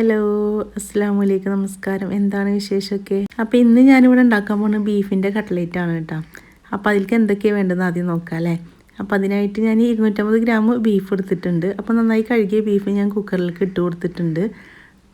Hello അസ്സാം വലൈക്കും നമസ്കാരം. എന്താണ് വിശേഷമൊക്കെ? അപ്പോൾ ഇന്ന് ഞാനിവിടെ ഉണ്ടാക്കാൻ പോകുന്നത് ബീഫിന്റെ കട്ട്ലേറ്റ് ആണ് കേട്ടോ. അപ്പോൾ അതിലേക്ക് എന്തൊക്കെയാണ് വേണ്ടതെന്ന് ആദ്യം നോക്കാം അല്ലേ? അപ്പോൾ അതിനായിട്ട് ഞാൻ ഇരുന്നൂറ്റമ്പത് ഗ്രാം ബീഫ് എടുത്തിട്ടുണ്ട്. അപ്പോൾ നന്നായി കഴുകിയ ബീഫ് ഞാൻ കുക്കറിലേക്ക് ഇട്ട് കൊടുത്തിട്ടുണ്ട്.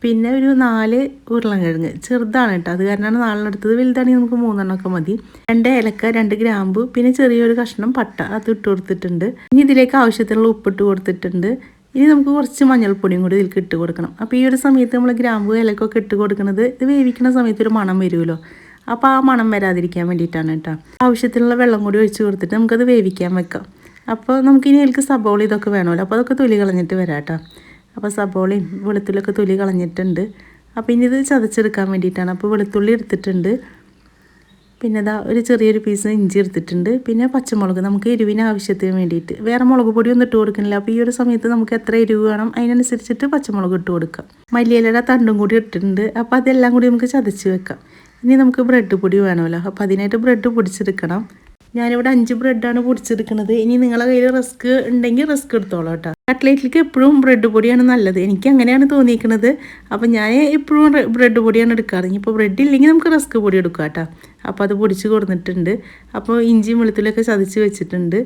പിന്നെ ഒരു നാല് ഉരുളൻകിഴങ്ങ്. ചെറുതാണ് കേട്ടോ. അത് കാരണമാണ് നാളിനെടുത്തത് വലുതാണെങ്കിൽ നമുക്ക് മൂന്നെണ്ണമൊക്കെ മതി. രണ്ട് ഏലക്ക രണ്ട് ഗ്രാമ്പു പിന്നെ ചെറിയൊരു കഷ്ണം പട്ട. അത് ഇട്ട് കൊടുത്തിട്ടുണ്ട്. ഇനി ഇതിലേക്ക് ആവശ്യത്തിനുള്ള ഉപ്പിട്ട് കൊടുത്തിട്ടുണ്ട്. ഇനി നമുക്ക് കുറച്ച് മഞ്ഞൾപ്പൊടിയും കൂടി ഇതിൽ ഇട്ട് കൊടുക്കണം. അപ്പോൾ ഈ ഒരു സമയത്ത് നമ്മൾ ഗ്രാമ്പു ഇലക്കൊക്കെ ഇട്ട് കൊടുക്കുന്നത് ഇത് വേവിക്കുന്ന സമയത്ത് ഒരു മണം വരുമല്ലോ. അപ്പോൾ ആ മണം വരാതിരിക്കാൻ വേണ്ടിയിട്ടാണ് കേട്ടോ. ആവശ്യത്തിനുള്ള വെള്ളം കൂടി ഒഴിച്ച് കൊടുത്തിട്ട് നമുക്കത് വേവിക്കാൻ വെക്കാം. അപ്പോൾ നമുക്ക് ഇനി എനിക്ക് സബോള ഇതൊക്കെ വേണമല്ലോ. അപ്പോൾ അതൊക്കെ തൊലി കളഞ്ഞിട്ട് വരാം കേട്ടോ. അപ്പോൾ സബോളയും വെളുത്തുള്ളിയൊക്കെ തൊലി കളഞ്ഞിട്ടുണ്ട്. അപ്പോൾ ഇനി ഇത് ചതച്ചെടുക്കാൻ വേണ്ടിയിട്ടാണ്. അപ്പോൾ വെളുത്തുള്ളി എടുത്തിട്ടുണ്ട്. പിന്നെ ഇതാ ഒരു ചെറിയൊരു പീസ് ഇഞ്ചി എടുത്തിട്ടുണ്ട്. പിന്നെ പച്ചമുളക് നമുക്ക് എരിവിന് ആവശ്യത്തിന് വേണ്ടിയിട്ട്. വേറെ മുളക് പൊടി ഒന്നും ഇട്ട് കൊടുക്കുന്നില്ല അപ്പോൾ ഈ ഒരു സമയത്ത് നമുക്ക് എത്ര എരിവ് വേണം അതിനനുസരിച്ചിട്ട് പച്ചമുളക് ഇട്ട് കൊടുക്കാം. മല്ലിയിലയുടെ തണ്ടും കൂടി ഇട്ടിട്ടുണ്ട്. അപ്പോൾ അതെല്ലാം കൂടി നമുക്ക് ചതച്ച് വെക്കാം. ഇനി നമുക്ക് ബ്രെഡ് പൊടി വേണമല്ലോ. അപ്പോൾ അതിനായിട്ട് ബ്രെഡ് പൊടിച്ചെടുക്കണം. ഞാനിവിടെ അഞ്ച് ബ്രെഡാണ് പൊടിച്ചെടുക്കുന്നത് ഇനി നിങ്ങളുടെ കയ്യിൽ റിസ്ക് ഉണ്ടെങ്കിൽ റിസ്ക് എടുത്തോളൂ കേട്ടോ. കട്ട്ലേറ്റിലേക്ക് എപ്പോഴും ബ്രെഡ് പൊടിയാണ് നല്ലത്. എനിക്ക് അങ്ങനെയാണ് തോന്നിയിരിക്കുന്നത് അപ്പം ഞാൻ എപ്പോഴും ബ്രെഡ് പൊടിയാണ് എടുക്കാറ്. ഇപ്പോൾ ബ്രെഡ് ഇല്ലെങ്കിൽ നമുക്ക് റിസ്ക് പൊടി എടുക്കാം കേട്ടോ. അപ്പോൾ അത് പൊടിച്ച് കൊടുത്തിട്ടുണ്ട്. അപ്പോൾ ഇഞ്ചിയും വെളുത്തുള്ളിയൊക്കെ ചതച്ച് വെച്ചിട്ടുണ്ട്.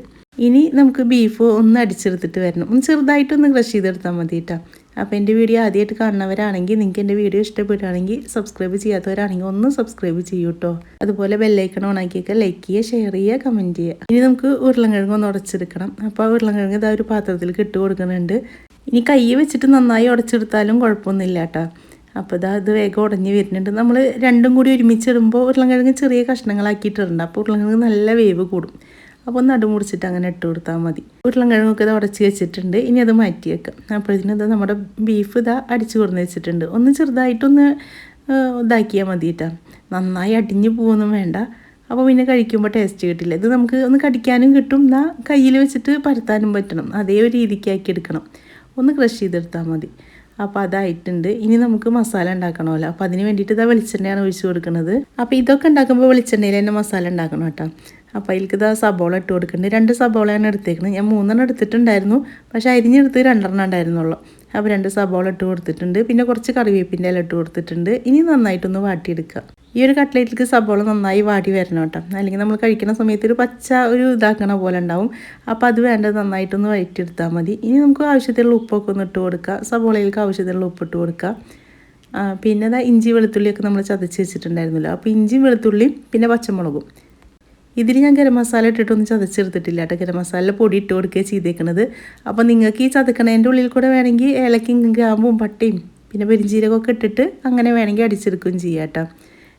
ഇനി നമുക്ക് ബീഫ് ഒന്ന് അടിച്ചെടുത്തിട്ട് വരണം. ഒന്ന് ചെറുതായിട്ടൊന്ന് ക്രഷ് ചെയ്തെടുത്താൽ മതി കേട്ടോ. അപ്പോൾ എന്റെ വീഡിയോ ആദ്യമായിട്ട് കാണുന്നവരാണെങ്കിൽ നിങ്ങൾക്ക് എന്റെ വീഡിയോ ഇഷ്ടപ്പെടുകയാണെങ്കിൽ സബ്സ്ക്രൈബ് ചെയ്യാത്തവരാണെങ്കിൽ ഒന്ന് സബ്സ്ക്രൈബ് ചെയ്യൂ കേട്ടോ അതുപോലെ ബെല്ലൈക്കൺ ഓണാക്കിയൊക്കെ ലൈക്ക് ചെയ്യുക ഷെയർ ചെയ്യുക കമന്റ് ചെയ്യുക. ഇനി നമുക്ക് ഉരുളൻകിഴങ്ങ് ഒന്ന് ഉടച്ചെടുക്കണം. അപ്പോൾ ഉരുളൻകിഴങ്ങ് ഇതാ ഒരു പാത്രത്തിൽ ഇട്ട് കൊടുക്കുന്നുണ്ട്. ഇനി കൈ വെച്ചിട്ട് നന്നായി ഉടച്ചെടുത്താലും കുഴപ്പമൊന്നുമില്ല കേട്ടോ. അപ്പോൾ ഇതാ ഇത് വേഗം ഉടഞ്ഞ് വരുന്നുണ്ട്. നമ്മൾ രണ്ടും കൂടി ഒരുമിച്ചിടുമ്പോൾ ഉരുളൻകിഴങ്ങ് ചെറിയ കഷ്ണങ്ങളാക്കിയിട്ടുണ്ട് അപ്പോൾ ഉരുളൻകിഴങ്ങ് നല്ല വേവ് കൂടും. അപ്പോൾ നടുമുറിച്ചിട്ട് അങ്ങനെ ഇട്ട് കൊടുത്താൽ മതി. ഉരുളൻകിഴങ്ങൊക്കെ ഇത് ഉടച്ച് വെച്ചിട്ടുണ്ട്. ഇനി അത് മാറ്റി വെക്കാം. അപ്പോഴത്തേനും ഇത് നമ്മുടെ ബീഫ് ഇതാ അടിച്ചു കൊടുന്ന് വെച്ചിട്ടുണ്ട്. ഒന്ന് ചെറുതായിട്ടൊന്ന് ഇതാക്കിയാൽ മതി കേട്ടോ നന്നായി അടിഞ്ഞു പോകുന്നു വേണ്ട. അപ്പോൾ പിന്നെ കഴിക്കുമ്പോൾ ടേസ്റ്റ് കിട്ടില്ല. ഇത് നമുക്ക് ഒന്ന് കടിക്കാനും കിട്ടും. എന്നാൽ കയ്യിൽ വെച്ചിട്ട് പരത്താനും പറ്റണം. അതേ ഒരു രീതിക്കാക്കി എടുക്കണം. ഒന്ന് ക്രഷ് ചെയ്തെടുത്താൽ മതി. അപ്പോൾ അതായിട്ടുണ്ട്. ഇനി നമുക്ക് മസാല ഉണ്ടാക്കണമല്ലോ. അപ്പോൾ അതിന് വേണ്ടിയിട്ട് ഇതാ വെളിച്ചെണ്ണയാണ് ഒഴിച്ചു കൊടുക്കുന്നത് അപ്പോൾ ഇതൊക്കെ ഉണ്ടാക്കുമ്പോൾ വെളിച്ചെണ്ണയിൽ തന്നെ മസാല ഉണ്ടാക്കണം കേട്ടോ. അപ്പോൾ അതിലേക്ക് ഇതാ സബോള ഇട്ട് കൊടുക്കുന്നുണ്ട് രണ്ട് സബോളയാണ് എടുത്തേക്കുന്നത് ഞാൻ മൂന്നെണ്ണം എടുത്തിട്ടുണ്ടായിരുന്നു. പക്ഷേ അരിഞ്ഞെടുത്ത് രണ്ടെണ്ണം ഉണ്ടായിരുന്നുള്ളൂ. അപ്പോൾ രണ്ട് സബോള ഇട്ട് കൊടുത്തിട്ടുണ്ട്. പിന്നെ കുറച്ച് കറിവേപ്പിന്റെ ഇല ഇട്ട് കൊടുത്തിട്ടുണ്ട്. ഇനി നന്നായിട്ടൊന്ന് വാട്ടിയെടുക്കുക ഈ ഒരു കട്ട്ലേറ്റിലേക്ക് സബോള നന്നായി വാടി വരണം കേട്ടോ. അല്ലെങ്കിൽ നമ്മൾ കഴിക്കുന്ന സമയത്ത് ഒരു പച്ച ഒരു ഇതാക്കണ പോലെ ഉണ്ടാവും. അപ്പോൾ അത് വേണ്ടത് നന്നായിട്ടൊന്ന് വഴറ്റിയെടുത്താൽ മതി. ഇനി നമുക്ക് ആവശ്യത്തിലുള്ള ഉപ്പൊക്കെ ഒന്ന് ഇട്ട് കൊടുക്കുക സബോളയിലേക്ക് ആവശ്യത്തിലുള്ള ഉപ്പ് ഇട്ട് കൊടുക്കുക പിന്നെ ഇഞ്ചി വെളുത്തുള്ളിയൊക്കെ നമ്മൾ ചതച്ച് വെച്ചിട്ടുണ്ടായിരുന്നല്ലോ. അപ്പോൾ ഇഞ്ചിയും വെളുത്തുള്ളിയും പിന്നെ പച്ചമുളകും. ഇതിൽ ഞാൻ ഗരം മസാല ഇട്ടിട്ടൊന്നും ചതച്ചെടുത്തിട്ടില്ല കേട്ടോ. ഗരം മസാല പൊടി ഇട്ട് കൊടുക്കുകയാണ് ചെയ്തേക്കുന്നത് അപ്പോൾ നിങ്ങൾക്ക് ഈ ചതക്കണേന്റെ ഉള്ളിൽ കൂടെ വേണമെങ്കിൽ ഏലക്കും ഗ്രാമ്പും പട്ടയും പിന്നെ പെരിഞ്ചീരകമൊക്കെ ഇട്ടിട്ട് അങ്ങനെ വേണമെങ്കിൽ അടിച്ചെടുക്കുകയും ചെയ്യാം കേട്ടോ.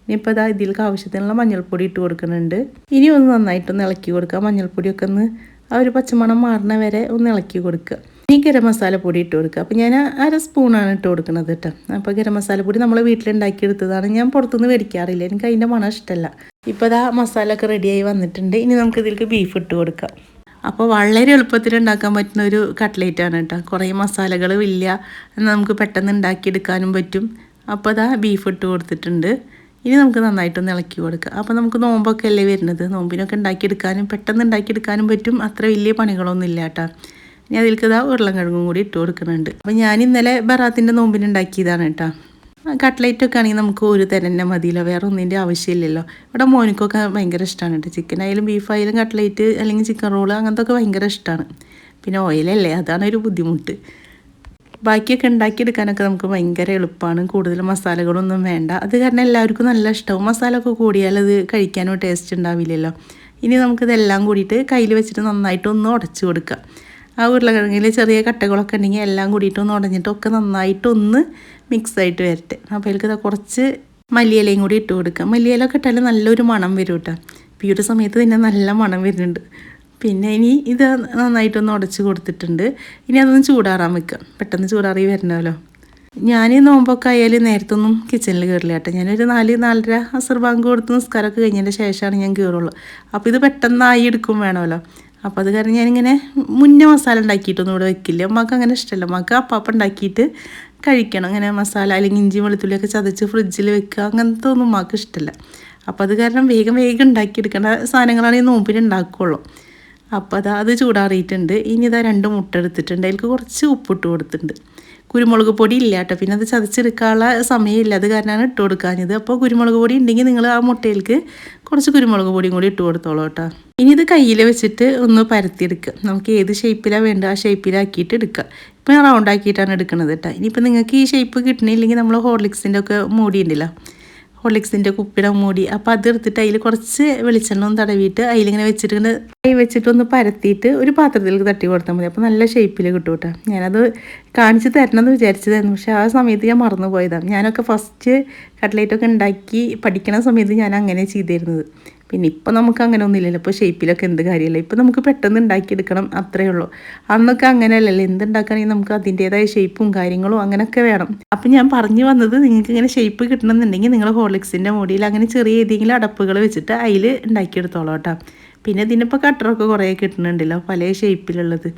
ഇനിയിപ്പോൾ ഇതാ ഇതിലേക്ക് ആവശ്യത്തിനുള്ള മഞ്ഞൾപ്പൊടി ഇട്ട് കൊടുക്കുന്നുണ്ട്. ഇനി ഒന്ന് നന്നായിട്ടൊന്ന് ഇളക്കി കൊടുക്കുക. മഞ്ഞൾപ്പൊടിയൊക്കെ ഒന്ന് ആ ഒരു പച്ചമണം മാറുന്ന വരെ ഒന്ന് ഇളക്കി കൊടുക്കുക. ഇനി ഗരം മസാല പൊടി ഇട്ട് കൊടുക്കുക. അപ്പോൾ ഞാൻ അര സ്പൂണാണ് ഇട്ട് കൊടുക്കുന്നത് കേട്ടോ. അപ്പോൾ ഗരം മസാല പൊടി നമ്മൾ വീട്ടിലുണ്ടാക്കിയെടുത്തതാണ്. ഞാൻ പുറത്തുനിന്ന് മേടിക്കാറില്ല. എനിക്ക് അതിന്റെ മണം ഇഷ്ടമല്ല ഇപ്പോൾ ഇതാ മസാല ഒക്കെ റെഡിയായി വന്നിട്ടുണ്ട്. ഇനി നമുക്ക് ഇതിലേക്ക് ബീഫ് ഇട്ട് കൊടുക്കാം. അപ്പോൾ വളരെ എളുപ്പത്തിൽ ഉണ്ടാക്കാൻ പറ്റുന്ന ഒരു കട്ട്ലേറ്റ് ആണ് കേട്ടോ. കുറേ മസാലകളും ഇല്ല. നമുക്ക് പെട്ടെന്ന് ഉണ്ടാക്കിയെടുക്കാനും പറ്റും. അപ്പോൾ അതാ ബീഫ് ഇട്ട് കൊടുത്തിട്ടുണ്ട്. ഇനി നമുക്ക് നന്നായിട്ടൊന്ന് ഇളക്കി കൊടുക്കാം. അപ്പോൾ നമുക്ക് നോമ്പൊക്കെ അല്ലേ വരുന്നത്? നോമ്പിനൊക്കെ ഉണ്ടാക്കിയെടുക്കാനും പെട്ടെന്ന് ഉണ്ടാക്കിയെടുക്കാനും പറ്റും. അത്ര വലിയ പണികളൊന്നും ഇല്ല കേട്ടോ. ഇനി അതിലേക്ക് ഇതാ ഉരുളൻകിഴങ്ങും കൂടി ഇട്ട് കൊടുക്കുന്നുണ്ട്. അപ്പോൾ ഞാൻ ഇന്നലെ ബറാത്തിന്റെ നോമ്പിനുണ്ടാക്കിയതാണ് കേട്ടോ. കട്ട്ലേറ്റ് ഒക്കെ ആണെങ്കിൽ നമുക്ക് ഒരു തന്നെ മതിയല്ലോ വേറെ ഒന്നിന്റെ ആവശ്യമില്ലല്ലോ. ഇവിടെ മോനിക്കൊക്കെ ഭയങ്കര ഇഷ്ടമാണ് കേട്ടോ. ചിക്കൻ ആയാലും ബീഫ് ആയാലും കട്ട്ലേറ്റ് അല്ലെങ്കിൽ ചിക്കൻ റോൾ അങ്ങനത്തെ ഒക്കെ ഭയങ്കര ഇഷ്ടമാണ് പിന്നെ ഓയിലല്ലേ അതാണ് ഒരു ബുദ്ധിമുട്ട്. ബാക്കിയൊക്കെ ഉണ്ടാക്കിയെടുക്കാനൊക്കെ നമുക്ക് ഭയങ്കര എളുപ്പമാണ് കൂടുതൽ മസാലകളൊന്നും വേണ്ട. അത് കാരണം എല്ലാവർക്കും നല്ല ഇഷ്ടവും. മസാല ഒക്കെ കൂടിയാൽ അത് കഴിക്കാനോ ടേസ്റ്റ് ഉണ്ടാവില്ലല്ലോ. ഇനി നമുക്കിതെല്ലാം കൂടിയിട്ട് കയ്യിൽ വെച്ചിട്ട് നന്നായിട്ടൊന്ന് ഉടച്ചു കൊടുക്കുക ആ ഉരുളക്കിഴങ്ങിൽ ചെറിയ കട്ടകളൊക്കെ ഉണ്ടെങ്കിൽ എല്ലാം കൂടിയിട്ടൊന്ന് ഉടഞ്ഞിട്ടൊക്കെ നന്നായിട്ടൊന്ന് മിക്സ് ആയിട്ട് വരട്ടെ. അപ്പോൾ അതിലേക്ക് കുറച്ച് മല്ലിയിലയും കൂടി ഇട്ട് കൊടുക്കുക മല്ലിയിലൊക്കെ ഇട്ടാൽ നല്ലൊരു മണം വരും കേട്ടോ അപ്പോൾ ഈ ഒരു സമയത്ത് തന്നെ നല്ല മണം വരുന്നുണ്ട്. പിന്നെ ഇനി ഇത് നന്നായിട്ടൊന്ന് ഉടച്ച് കൊടുത്തിട്ടുണ്ട്. ഇനി അതൊന്ന് ചൂടാറാൻ വെക്കുക പെട്ടെന്ന് ചൂടാറി വരണമല്ലോ ഞാൻ നോമ്പൊക്കെ ആയാലും നേരത്തൊന്നും കിച്ചണിൽ കയറില്ല കേട്ടോ ഞാനൊരു നാല് നാലര അസർ ബാങ്ക് കൊടുത്ത് നിസ്കാരമൊക്കെ കഴിഞ്ഞതിന്റെ ശേഷമാണ് ഞാൻ കയറുള്ളൂ അപ്പോൾ ഇത് പെട്ടെന്നായി എടുക്കും വേണമല്ലോ. അപ്പോൾ അത് കാരണം ഞാനിങ്ങനെ മുന്നേ മസാല ഉണ്ടാക്കിയിട്ടൊന്നും ഇവിടെ വെക്കില്ല. അമ്മയ്ക്ക് അങ്ങനെ ഇഷ്ടമല്ല അമ്മയ്ക്ക് അപ്പാപ്പ ഉണ്ടാക്കിയിട്ട് കഴിക്കണം. അങ്ങനെ മസാല അല്ലെങ്കിൽ ഇഞ്ചി വെളുത്തുള്ളിയൊക്കെ ചതച്ച് ഫ്രിഡ്ജിൽ വെക്കുക. അങ്ങനത്തെ ഒന്നും അമ്മയ്ക്ക് ഇഷ്ടമല്ല അപ്പോൾ അത് കാരണം വേഗം വേഗം ഉണ്ടാക്കിയെടുക്കേണ്ട സാധനങ്ങളാണെങ്കിൽ നോമ്പിന് ഉണ്ടാക്കുകയുള്ളൂ അപ്പോൾ അതാ അത് ചൂടാറിയിട്ടുണ്ട്. ഇനി ഇതാ രണ്ട് മുട്ട എടുത്തിട്ടുണ്ട്. അതിലേക്ക് കുറച്ച് ഉപ്പിട്ട് കൊടുത്തിട്ടുണ്ട്. കുരുമുളക് പൊടി ഇല്ല കേട്ടോ. പിന്നെ അത് ചതച്ചെടുക്കാനുള്ള സമയമില്ല. അത് കാരണമാണ് ഇട്ട് കൊടുക്കാഞ്ഞത്. അപ്പോൾ കുരുമുളക് പൊടി ഉണ്ടെങ്കിൽ നിങ്ങൾ ആ മുട്ടയിലേക്ക് കുറച്ച് കുരുമുളക് പൊടിയും കൂടി ഇട്ട് കൊടുത്തോളൂ കേട്ടോ. ഇനി ഇത് കയ്യിൽ വെച്ചിട്ട് ഒന്ന് പരത്തിയെടുക്കുക നമുക്ക് ഏത് ഷേപ്പിലാണ് വേണ്ടത് ആ ഷേപ്പിലാക്കിയിട്ട് എടുക്കുക ഇപ്പം റൗണ്ട് ആക്കിയിട്ടാണ് എടുക്കുന്നത് കേട്ടോ. ഇനിയിപ്പോൾ നിങ്ങൾക്ക് ഈ ഷേപ്പ് കിട്ടണില്ലെങ്കിൽ നമ്മൾ ഹോർലിക്സിന്റെ ഒക്കെ മൂടി ഹോർലിക്സിന്റെ കുപ്പിയുടെ മൂടി. അപ്പോൾ അത് എടുത്തിട്ട് അതിൽ കുറച്ച് വെളിച്ചെണ്ണ തടവിയിട്ട് അതിലിങ്ങനെ വെച്ചിട്ട് ഇങ്ങനെ കൈ വെച്ചിട്ട് ഒന്ന് പരത്തിയിട്ട് ഒരു പാത്രത്തിലേക്ക് തട്ടി കൊടുത്താൽ മതി. അപ്പോൾ നല്ല ഷേപ്പിൽ കിട്ടും കേട്ടോ. ഞാനത് കാണിച്ച് തരണമെന്ന് വിചാരിച്ചതായിരുന്നു. പക്ഷേ ആ സമയത്ത് ഞാൻ മറന്നു പോയതാണ് ഞാനൊക്കെ ഫസ്റ്റ് കട്ട്ലേറ്റൊക്കെ ഉണ്ടാക്കി പഠിക്കണ സമയത്ത് ഞാൻ അങ്ങനെ ചെയ്തിരുന്നത്. പിന്നെ ഇപ്പം നമുക്ക് അങ്ങനെ ഒന്നുമില്ലല്ലോ. ഇപ്പോൾ ഷേപ്പിലൊക്കെ എന്ത് കാര്യമില്ല ഇപ്പം നമുക്ക് പെട്ടെന്ന് ഉണ്ടാക്കിയെടുക്കണം അത്രയേ ഉള്ളൂ. അന്നൊക്കെ അങ്ങനെ അങ്ങനെയല്ലല്ലോ എന്തുണ്ടാക്കണമെങ്കിൽ നമുക്ക് അതിന്റേതായ ഷേപ്പും കാര്യങ്ങളും അങ്ങനെയൊക്കെ വേണം. അപ്പം ഞാൻ പറഞ്ഞു വന്നത് നിങ്ങൾക്ക് ഇങ്ങനെ ഷേപ്പ് കിട്ടണമെന്നുണ്ടെങ്കിൽ നിങ്ങൾ ഹോളിക്സിന്റെ മുടിയിൽ അങ്ങനെ ചെറിയ ഏതെങ്കിലും അടപ്പുകൾ വെച്ചിട്ട് അതിൽ ഉണ്ടാക്കിയെടുത്തോളൂ കേട്ടോ. പിന്നെ ഇതിനിപ്പോൾ കട്ടറൊക്കെ കുറേ കിട്ടുന്നുണ്ടല്ലോ പല ഷേപ്പിലുള്ളത്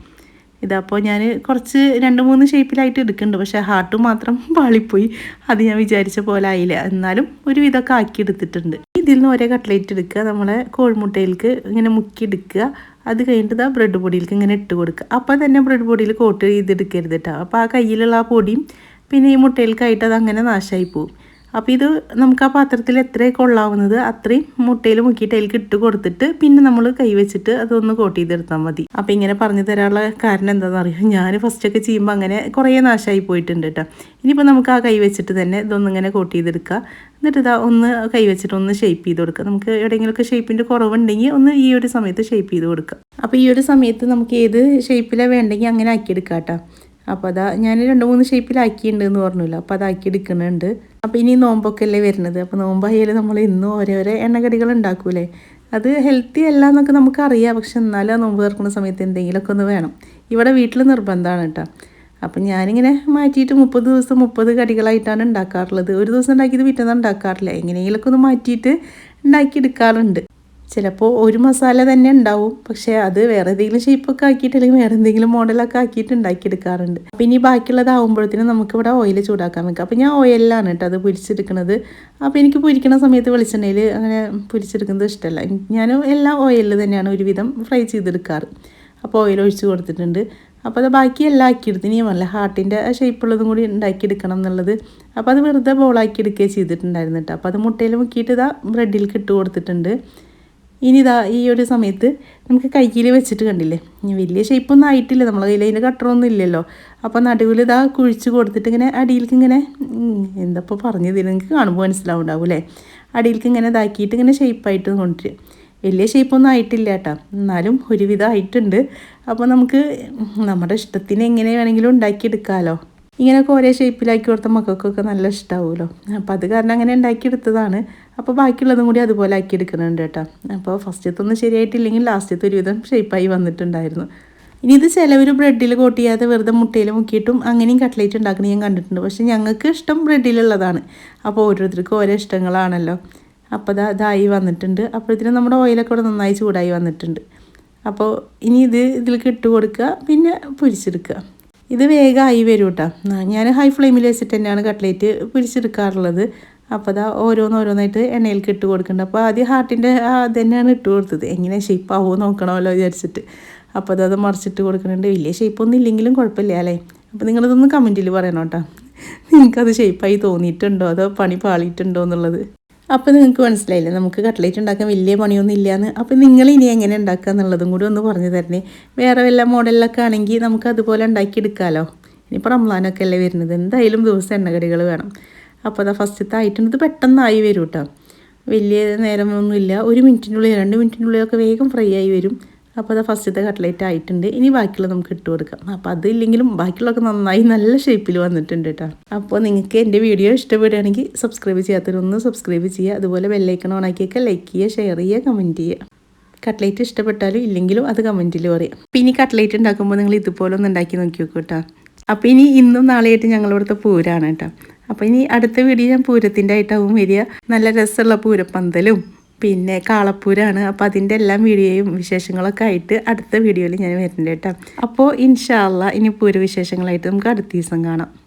ഇതപ്പോൾ ഞാൻ കുറച്ച് രണ്ട് മൂന്ന് ഷേപ്പിലായിട്ട് എടുക്കുന്നുണ്ട്. പക്ഷേ ഹാർട്ട് മാത്രം പാളിപ്പോയി. അത് ഞാൻ വിചാരിച്ച പോലെ ആയില്ല. എന്നാലും ഒരു വിധമൊക്കെ ആക്കി എടുത്തിട്ടുണ്ട് ഇതിൽ നിന്ന് ഒരേ കട്ട്ലേറ്റ് എടുക്കുക. നമ്മളെ കോഴിമുട്ടയിലേക്ക് ഇങ്ങനെ മുക്കി എടുക്കുക അത് കഴിഞ്ഞിട്ട് ആ ബ്രെഡ് പൊടിയിലേക്ക് ഇങ്ങനെ ഇട്ട് കൊടുക്കുക. അപ്പം തന്നെ ബ്രെഡ് പൊടിയിൽ കോട്ട് ചെയ്തെടുക്കരുത് കേട്ടോ അപ്പോൾ ആ കയ്യിലുള്ള ആ പൊടിയും പിന്നെ ഈ മുട്ടയിലേക്കായിട്ട് അത് അങ്ങനെ നാശമായി പോകും അപ്പോൾ ഇത് നമുക്ക് ആ പാത്രത്തിൽ എത്രയൊക്കെ കൊള്ളാവുന്നത് അത്രയും മുട്ടയിൽ മുക്കിയിട്ട് അതിലേക്ക് ഇട്ട് കൊടുത്തിട്ട് പിന്നെ നമ്മൾ കൈവച്ചിട്ട് അതൊന്ന് കോട്ട് ചെയ്തെടുത്താൽ മതി. അപ്പോൾ ഇങ്ങനെ പറഞ്ഞു തരാനുള്ള കാരണം എന്താണെന്ന് അറിയാം? ഞാൻ ഫസ്റ്റൊക്കെ ചെയ്യുമ്പോൾ അങ്ങനെ കുറേ നാശമായി പോയിട്ടുണ്ട് കേട്ടോ ഇനിയിപ്പോൾ നമുക്ക് ആ കൈവച്ചിട്ട് തന്നെ ഇതൊന്നും ഇങ്ങനെ കോട്ട് ചെയ്തെടുക്കുക എന്നിട്ട് ഇതാ ഒന്ന് കൈവച്ചിട്ട് ഒന്ന് ഷേപ്പ് ചെയ്ത് കൊടുക്കുക നമുക്ക് എവിടെയെങ്കിലുമൊക്കെ ഷേപ്പിന്റെ കുറവുണ്ടെങ്കിൽ ഒന്ന് ഈ ഒരു സമയത്ത് ഷേപ്പ് ചെയ്ത് കൊടുക്കുക അപ്പോൾ ഈ ഒരു സമയത്ത് നമുക്ക് ഏത് ഷേപ്പിലാണ് വേണ്ടെങ്കിൽ അങ്ങനെ ആക്കിയെടുക്കാം കേട്ടോ അപ്പോൾ അതാ ഞാൻ രണ്ട് മൂന്ന് ഷേപ്പിലാക്കിയിട്ടുണ്ട് എന്ന് പറഞ്ഞല്ലോ. അപ്പോൾ അതാക്കി എടുക്കുന്നുണ്ട് അപ്പോൾ ഇനി നോമ്പൊക്കെ അല്ലേ വരുന്നത്. അപ്പോൾ നോമ്പായാലും നമ്മൾ ഇന്നും ഓരോരോ എണ്ണക്കടികൾ ഉണ്ടാക്കൂലേ? അത് ഹെൽത്തി അല്ല എന്നൊക്കെ നമുക്കറിയാം പക്ഷെ എന്നാലും നോമ്പ് തുറക്കുന്ന സമയത്ത് എന്തെങ്കിലുമൊക്കെ ഒന്ന് വേണം. ഇവിടെ വീട്ടിൽ നിർബന്ധമാണ് കേട്ടോ. അപ്പം ഞാനിങ്ങനെ മാറ്റിയിട്ട് മുപ്പത് ദിവസം മുപ്പത് കടികളായിട്ടാണ് ഉണ്ടാക്കാറുള്ളത്. ഒരു ദിവസം ഉണ്ടാക്കിയത് പിറ്റേന്ന് ഉണ്ടാക്കാറില്ല. എങ്ങനെയെങ്കിലുമൊക്കെ ഒന്ന് മാറ്റിയിട്ട് ഉണ്ടാക്കിയെടുക്കാറുണ്ട് ചിലപ്പോൾ ഒരു മസാല തന്നെ ഉണ്ടാവും. പക്ഷേ അത് വേറെ എന്തെങ്കിലും ഷേപ്പൊക്കെ ആക്കിയിട്ട് അല്ലെങ്കിൽ വേറെ എന്തെങ്കിലും മോഡലൊക്കെ ആക്കിയിട്ട് ഉണ്ടാക്കിയെടുക്കാറുണ്ട്. അപ്പോൾ ഇനി ബാക്കിയുള്ളതാവുമ്പോഴത്തേനും നമുക്കിവിടെ ഓയിൽ ചൂടാക്കാൻ വെക്കാം. അപ്പോൾ ഞാൻ ഓയിലാണ് കേട്ടോ അത് പൊരിച്ചെടുക്കുന്നത് അപ്പോൾ എനിക്ക് പൊരിക്കുന്ന സമയത്ത് വെളിച്ചെണ്ണയിൽ അങ്ങനെ പൊരിച്ചെടുക്കുന്നത് ഇഷ്ടമല്ല. ഞാൻ എല്ലാ ഓയിലിൽ തന്നെയാണ് ഒരുവിധം ഫ്രൈ ചെയ്തെടുക്കാറ്. അപ്പോൾ ഓയിൽ ഒഴിച്ച് കൊടുത്തിട്ടുണ്ട്. അപ്പോൾ അത് ബാക്കി എല്ലാം ആക്കിയെടുത്ത് ഇനി അല്ല ഹാർട്ടിന്റെ ഷേപ്പുള്ളതും കൂടി ഉണ്ടാക്കിയെടുക്കണം എന്നുള്ളത്. അപ്പോൾ അത് വെറുതെ ബോളാക്കി എടുക്കുകയും ചെയ്തിട്ടുണ്ടായിരുന്നു കേട്ടോ. അപ്പോൾ അത് മുട്ടയിൽ മുക്കിയിട്ട് ഇതാ ബ്രെഡിൽ ഇട്ട് കൊടുത്തിട്ടുണ്ട്. ഇനി ഇതാ ഈ ഒരു സമയത്ത് നമുക്ക് കയ്യിൽ വെച്ചിട്ട് കണ്ടില്ലേ? ഇനി വലിയ ഷേപ്പൊന്നും ആയിട്ടില്ല. നമ്മളെ കയ്യിൽ അതിന്റെ കട്ടറൊന്നും ഇല്ലല്ലോ. അപ്പോൾ നടുവിൽ ഇതാ കുഴിച്ച് കൊടുത്തിട്ട് ഇങ്ങനെ അടിയിലേക്ക് ഇങ്ങനെ എന്തപ്പോൾ പറഞ്ഞത്? നിങ്ങൾക്ക് കാണുമ്പോൾ മനസ്സിലാവുണ്ടാവും അല്ലേ? അടിയിലേക്ക് ഇങ്ങനെ ഇതാക്കിയിട്ട് ഇങ്ങനെ ഷേപ്പായിട്ട് കൊണ്ടുവരും വലിയ ഷേപ്പൊന്നും ആയിട്ടില്ല കേട്ടോ. എന്നാലും ഒരുവിധം ആയിട്ടുണ്ട്. അപ്പോൾ നമുക്ക് നമ്മുടെ ഇഷ്ടത്തിന് എങ്ങനെ വേണമെങ്കിലും ഉണ്ടാക്കിയെടുക്കാമല്ലോ ഇങ്ങനെയൊക്കെ ഒരേ ഷേപ്പിലാക്കി കൊടുത്ത മക്കൾക്കൊക്കെ നല്ല ഇഷ്ടമാവുമല്ലോ അപ്പോൾ അത് കാരണം അങ്ങനെ ഉണ്ടാക്കിയെടുത്തതാണ്. അപ്പോൾ ബാക്കിയുള്ളതും കൂടി അതുപോലെ ആക്കി എടുക്കുന്നുണ്ട് കേട്ടോ. അപ്പോൾ ഫസ്റ്റത്തെ ഒന്നും ശരിയായിട്ടില്ലെങ്കിൽ ലാസ്റ്റത്തെ ഒരുവിധം ഷേപ്പായി വന്നിട്ടുണ്ടായിരുന്നു. ഇനി ഇത് ചിലവർ ബ്രെഡിൽ കോട്ട് ചെയ്യാതെ വെറുതെ മുട്ടയിൽ മുക്കിയിട്ടും അങ്ങനെയും കട്ട്ലേറ്റ് ഉണ്ടാക്കുന്ന ഞാൻ കണ്ടിട്ടുണ്ട്. പക്ഷേ ഞങ്ങൾക്ക് ഇഷ്ടം ബ്രെഡിലുള്ളതാണ് അപ്പോൾ ഓരോരുത്തർക്കും ഓരോ ഇഷ്ടങ്ങളാണല്ലോ. അപ്പോൾ ഇതാ ഇതായി വന്നിട്ടുണ്ട്. അപ്പോഴത്തേനും നമ്മുടെ ഓയിലൊക്കെ ഇവിടെ നന്നായി ചൂടായി വന്നിട്ടുണ്ട്. അപ്പോൾ ഇനി ഇത് ഇതിലേക്ക് ഇട്ട് കൊടുക്കുക പിന്നെ പൊരിച്ചെടുക്കുക. ഇത് വേഗമായി വരും കേട്ടോ. ഞാൻ ഹൈ ഫ്ലെയിമിൽ വെച്ചിട്ട് തന്നെയാണ് കട്ട്ലേറ്റ് പൊരിച്ചെടുക്കാറുള്ളത്. അപ്പോൾ അതാ ഓരോന്നോരോന്നായിട്ട് എണ്ണയിലേക്ക് ഇട്ട് കൊടുക്കുന്നുണ്ട് അപ്പോൾ ആദ്യം ഹാർട്ടിന്റെ തന്നെയാണ് ഇട്ട് കൊടുത്തത്. എങ്ങനെ ഷേപ്പ് ആവുമോ നോക്കണമല്ലോ വിചാരിച്ചിട്ട്. അപ്പോൾ അതത് മറിച്ചിട്ട് കൊടുക്കുന്നുണ്ട് വലിയ ഷേപ്പൊന്നും ഇല്ലെങ്കിലും കുഴപ്പമില്ല അല്ലേ? അപ്പോൾ നിങ്ങളിതൊന്ന് കമന്റിൽ പറയണം കേട്ടോ. നിങ്ങൾക്കത് ഷേപ്പായി തോന്നിയിട്ടുണ്ടോ? അതോ പണി പാളിയിട്ടുണ്ടോ എന്നുള്ളത്? അപ്പോൾ നിങ്ങൾക്ക് മനസ്സിലായില്ലേ? നമുക്ക് കട്ട്ലേറ്റ് ഉണ്ടാക്കാൻ വലിയ പണിയൊന്നും ഇല്ലയെന്ന് അപ്പോൾ നിങ്ങൾ ഇനി എങ്ങനെ ഉണ്ടാക്കുക എന്നുള്ളതും കൂടി ഒന്ന് പറഞ്ഞു തരണേ. വേറെ വല്ല മോഡലിലൊക്കെ ആണെങ്കിൽ നമുക്ക് അതുപോലെ ഉണ്ടാക്കിയെടുക്കാമല്ലോ ഇനിയിപ്പോൾ റംലാനൊക്കെ അല്ലേ വരുന്നത്. എന്തായാലും ദിവസം എണ്ണകടികൾ വേണം. അപ്പോൾ അതാ ഫസ്റ്റത്തെ ഐറ്റം ഇത് പെട്ടെന്നായി വരും കേട്ടോ വലിയ നേരമൊന്നുമില്ല. ഒരു മിനിറ്റിനുള്ളിൽ രണ്ട് മിനിറ്റിനുള്ളിലൊക്കെ വേഗം ഫ്രൈ ആയി വരും. അപ്പോൾ അത് ഫസ്റ്റത്തെ കട്ട്ലേറ്റ് ആയിട്ടുണ്ട്. ഇനി ബാക്കിയുള്ള നമുക്ക് ഇട്ട് കൊടുക്കാം. അപ്പോൾ അതില്ലെങ്കിലും ബാക്കിയുള്ളതൊക്കെ നന്നായി നല്ല ഷേപ്പിൽ വന്നിട്ടുണ്ട് കേട്ടോ അപ്പോൾ നിങ്ങൾക്ക് എന്റെ വീഡിയോ ഇഷ്ടപ്പെടുകയാണെങ്കിൽ സബ്സ്ക്രൈബ് ചെയ്യാത്തവരൊന്ന് സബ്സ്ക്രൈബ് ചെയ്യുക. അതുപോലെ ബെല്ലൈക്കൺ ഓണാക്കിയൊക്കെ ലൈക്ക് ചെയ്യുക ഷെയർ ചെയ്യുക കമന്റ് ചെയ്യുക. കട്ട്ലേറ്റ് ഇഷ്ടപ്പെട്ടാലും ഇല്ലെങ്കിലും അത് കമന്റിൽ പറയാം. പിന്നെ ഇനി കട്ട്ലേറ്റ് ഉണ്ടാക്കുമ്പോൾ നിങ്ങൾ ഇതുപോലെ ഒന്ന് ഉണ്ടാക്കി നോക്കി നോക്കൂ കേട്ടോ അപ്പോൾ ഇനി ഇന്നും നാളെയായിട്ട് ഞങ്ങളിവിടുത്തെ പൂരാണ് കേട്ടോ അപ്പോൾ ഇനി അടുത്ത വീഡിയോ ഞാൻ പൂരത്തിന്റെ ആയിട്ടാവും വരിക. നല്ല രസമുള്ള പൂരപ്പന്തലും പിന്നെ കാളപ്പൂരാണ്. അപ്പോൾ അതിന്റെ എല്ലാം വീഡിയോയും വിശേഷങ്ങളൊക്കെ ആയിട്ട് അടുത്ത വീഡിയോയിൽ ഞാൻ വരുന്നുണ്ട് കേട്ടോ. അപ്പോൾ ഇൻഷാല്ല ഇനി പൂരവിശേഷങ്ങളായിട്ട് നമുക്ക് അടുത്ത ദിവസം കാണാം.